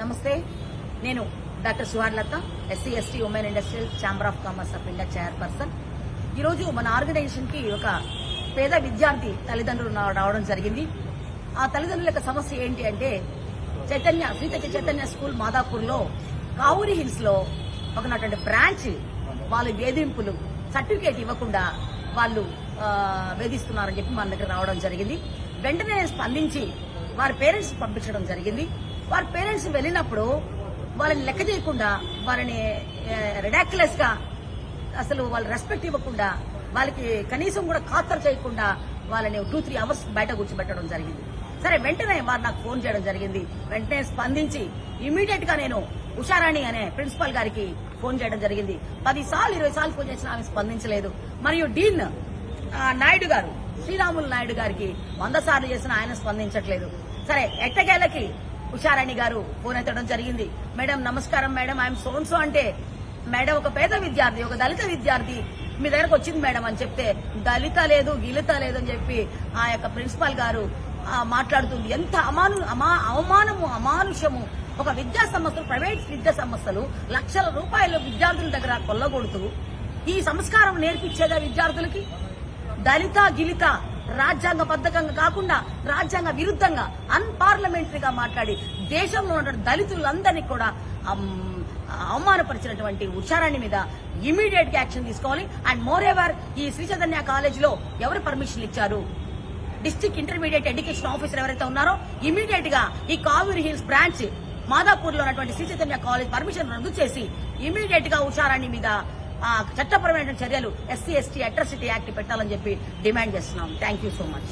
నమస్తే. నేను doctor Suharlatha SC ST women industrial chamber of commerce of India chairperson. ఈరోజు మన ఆర్గనైజేషన్కి ఒక పేద విద్యార్థి తల్లిదండ్రులు రావడం జరిగింది. ఆ తల్లిదండ్రుల యొక్క సమస్య ఏంటి అంటే చైతన్య శ్రీతజ చైతన్య స్కూల్ మాదాపూర్లో కావూరి హిల్స్లో ఒకనటువంటి బ్రాంచ్ వాళ్ళ వేధింపులు సర్టిఫికేట్ ఇవ్వకుండా వాళ్ళు వేధిస్తున్నారని చెప్పి మన దగ్గర రావడం జరిగింది. వెంటనే స్పందించి వారి పేరెంట్స్ పంపించడం జరిగింది. వారి పేరెంట్స్ వెళ్ళినప్పుడు వాళ్ళని లెక్క చేయకుండా వాళ్ళని రిడాక్యులస్గా అసలు వాళ్ళు రెస్పెక్ట్ ఇవ్వకుండా వాళ్ళకి కనీసం కూడా ఖాతరు చేయకుండా వాళ్ళని టూ త్రీ అవర్స్ బయట కూర్చోబెట్టడం జరిగింది. సరే వెంటనే వారు నాకు ఫోన్ చేయడం జరిగింది. వెంటనే స్పందించి ఇమీడియట్గా నేను ఉషారాణి అనే ప్రిన్సిపల్ గారికి ఫోన్ చేయడం జరిగింది. పది సార్లు ఇరవై సార్లు ఫోన్ చేసిన ఆమె స్పందించలేదు. మరియు డీన్ నాయుడు గారు శ్రీరాములు నాయుడు గారికి వంద సార్లు చేసిన ఆయన స్పందించట్లేదు. సరే ఎట్టకేలకి? ఉషారాణి గారు ఫోన్ ఎత్తడం జరిగింది. మేడం నమస్కారం మేడం ఐఎమ్ సోన్సో అంటే మేడం ఒక పేద విద్యార్థి ఒక దళిత విద్యార్థి మీ దగ్గరకు వచ్చింది మేడం అని చెప్తే దళిత లేదు గిలిత లేదు అని చెప్పి ఆ యొక్క ప్రిన్సిపాల్ గారు మాట్లాడుతుంది ఎంత అమాను అమా అవమానము అమానుషము ఒక విద్యా సంస్థలు ప్రైవేట్ విద్యా సంస్థలు లక్షల రూపాయలు విద్యార్థుల దగ్గర కొల్లగొడుతూ ఈ సంస్కారం నేర్పించేదా విద్యార్థులకి? దళిత గిలిత రాజ్యాంగ బద్ధకంగా కాకుండా రాజ్యాంగ విరుద్ధంగా అన్పార్లమెంటరీగా మాట్లాడి దేశంలో ఉన్న దళితులందరినీ కూడా అవమానపరిచినటువంటి ఉషారాణి మీద ఇమీడియట్గా యాక్షన్ తీసుకోవాలి. అండ్ మోర్ ఎవర్ ఈ శ్రీ చైతన్య కాలేజ్లో ఎవరు పర్మిషన్ ఇచ్చారు? డిస్ట్రిక్ట్ ఇంటర్మీడియట్ ఎడ్యుకేషన్ ఆఫీసర్ ఎవరైతే ఉన్నారో ఇమీడియట్గా ఈ కావేరి హిల్స్ బ్రాంచ్ మాదాపూర్లో ఉన్నటువంటి శ్రీ చైతన్య కాలేజ్ పర్మిషన్ రద్దు చేసి ఇమీడియట్గా ఉషారాణి మీద చట్టపరమైన చర్యలు ఎస్సీ ఎస్టీ అట్రాసిటీ యాక్ట్ పెట్టాలని చెప్పి డిమాండ్ చేస్తున్నాం. Thank you so much